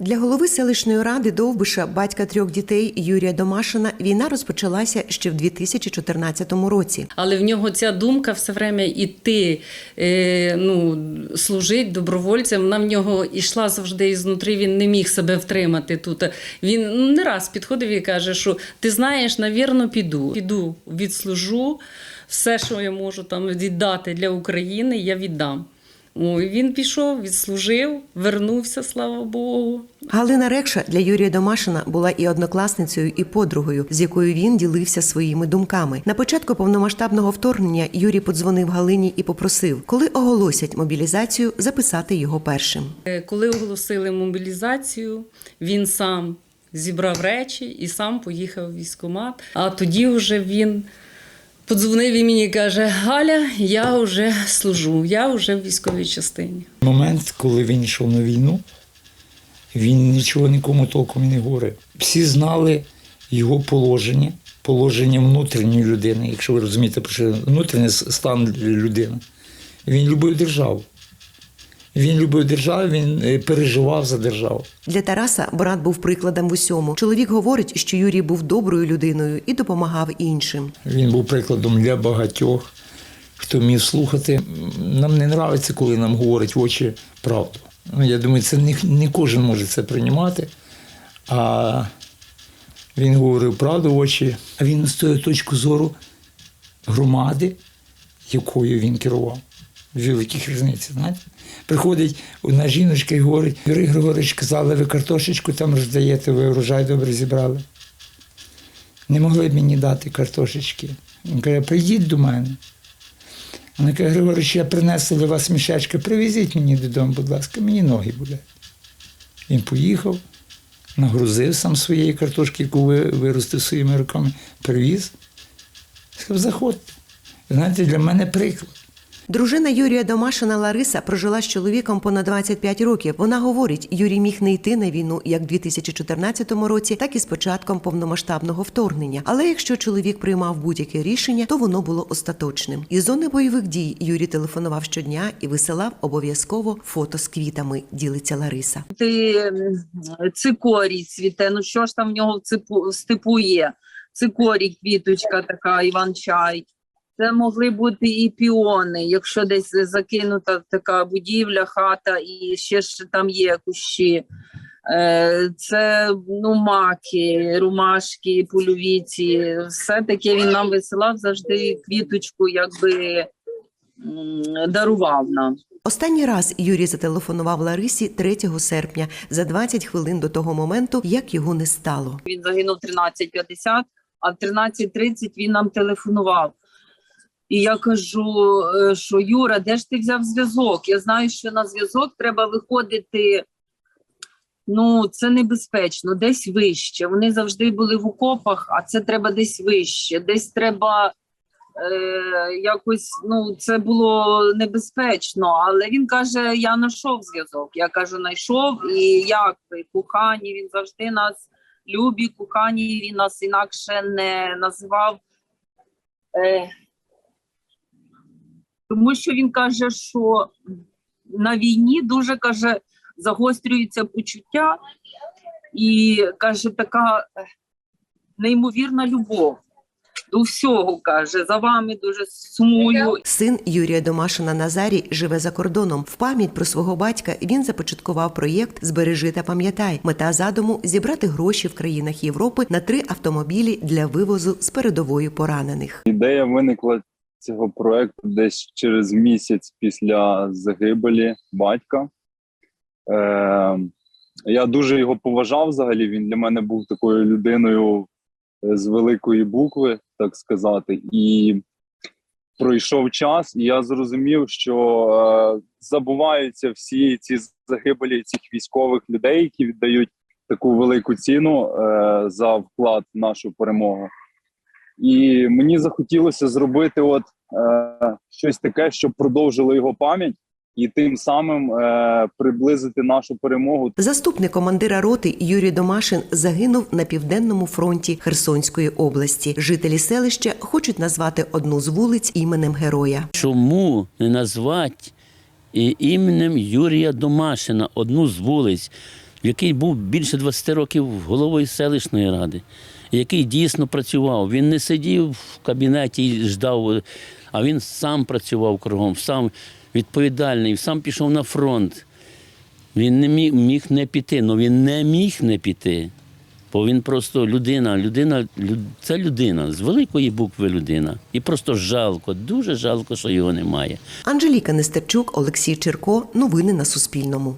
Для голови селищної ради Довбиша, батька трьох дітей Юрія Домашина, війна розпочалася ще в 2014 році. Але в нього ця думка все время іти, е, ну, служить добровольцем. Вона в нього йшла завжди ізнутрі, він не міг себе втримати тут. Він ну, не раз підходив і каже, що ти знаєш, навірно, піду. Піду, відслужу, все, що я можу там віддати для України, я віддам. Ой, він пішов, відслужив, вернувся, слава Богу. Галина Рекша для Юрія Домашина була і однокласницею, і подругою, з якою він ділився своїми думками. На початку повномасштабного вторгнення Юрій подзвонив Галині і попросив, коли оголосять мобілізацію, записати його першим. Е, Коли оголосили мобілізацію, він сам зібрав речі і сам поїхав в військкомат. А тоді вже він подзвонив і мені каже: Галя, я вже служу, я вже в військовій частині. Момент, коли він йшов на війну, він нічого нікому толком не говорив. Всі знали його положення, положення внутрішньої людини, якщо ви розумієте, про що внутрішній стан людини. Він любив державу. Він любив державу, він е, переживав за державу. Для Тараса брат був прикладом в усьому. Чоловік говорить, що Юрій був доброю людиною і допомагав іншим. Він був прикладом для багатьох, хто вмів слухати. Нам не подобається, коли нам говорять в очі правду. Ну, я думаю, це не, не кожен може це приймати. А він говорив правду в очі, а він з тої точки зору громади, якою він керував. Великих різниці, знаєте? Приходить одна жіночка і говорить, Юрій Григорович, казали, ви картошечку там роздаєте, ви урожай добре зібрали. Не могли б мені дати картошечки. Він каже, прийдіть до мене. Вона каже, Григорович, я принесла для вас мішечки, привезіть мені додому, будь ласка, мені ноги болять. Він поїхав, нагрузив сам своєї картошки, яку ви- виростив своїми руками, привіз. Сказав, заходьте. Знаєте, для мене приклад. Дружина Юрія Домашина Лариса прожила з чоловіком понад 25 років. Вона говорить, Юрій міг не йти на війну як в 2014 році, так і з початком повномасштабного вторгнення. Але якщо чоловік приймав будь-яке рішення, то воно було остаточним. Із зони бойових дій Юрій телефонував щодня і висилав обов'язково фото з квітами. Ділиться Лариса. ти цикорій цвіте. Ну що ж там в нього в степу є? Цикорій, квіточка така, іван-чай. Це могли бути і піони, якщо десь закинута така будівля, хата, і ще ж там є кущі. Е, Це ну, маки, ромашки, польовіці. Все таке він нам висилав завжди квіточку, якби дарував нам. Останній раз Юрій зателефонував Ларисі 3 серпня за 20 хвилин до того моменту, як його не стало. Він загинув 13.50, а в 13.30 він нам телефонував. І я кажу, е, що Юра, де ж ти взяв зв'язок? Я знаю, що на зв'язок треба виходити. Ну, це небезпечно, десь вище. Вони завжди були в окопах, а це треба десь вище. Десь треба е, якось, ну, це було небезпечно. Але він каже: я знайшов зв'язок. Я кажу, знайшов, і як ви, кохані, він завжди нас любі, кохані, він нас інакше не називав. Е, тому що він каже, що на війні дуже каже, загострюються почуття, і каже, така неймовірна любов до всього каже. За вами дуже сумую. Син Юрія Домашина Назарій живе за кордоном. В пам'ять про свого батька він започаткував проєкт Збережи та пам'ятай. Мета задуму зібрати гроші в країнах Європи на три автомобілі для вивозу з передової поранених. Ідея виникла цього проекту десь через місяць після загибелі батька. Е, я дуже його поважав взагалі. Він для мене був такою людиною е, з великої букви, так сказати. І пройшов час, і я зрозумів, що е, забуваються всі ці загибелі цих військових людей, які віддають таку велику ціну е, за вклад в нашу перемогу. І мені захотілося зробити от е, щось таке, щоб продовжило його пам'ять, і тим самим е, приблизити нашу перемогу. Заступник командира роти Юрій Домашин загинув на південному фронті Херсонської області. Жителі селища хочуть назвати одну з вулиць іменем героя. Чому не назвати і іменем Юрія Домашина одну з вулиць? який був більше 20 років головою селищної ради, який дійсно працював. Він не сидів в кабінеті і ждав, а він сам працював кругом, сам відповідальний, сам пішов на фронт. Він не міг, міг не піти, але він не міг не піти. Бо він просто людина, людина, люд- це людина, з великої букви людина. І просто жалко, дуже жалко, що його немає. Анжеліка Нестерчук, Олексій Черко. Новини на Суспільному.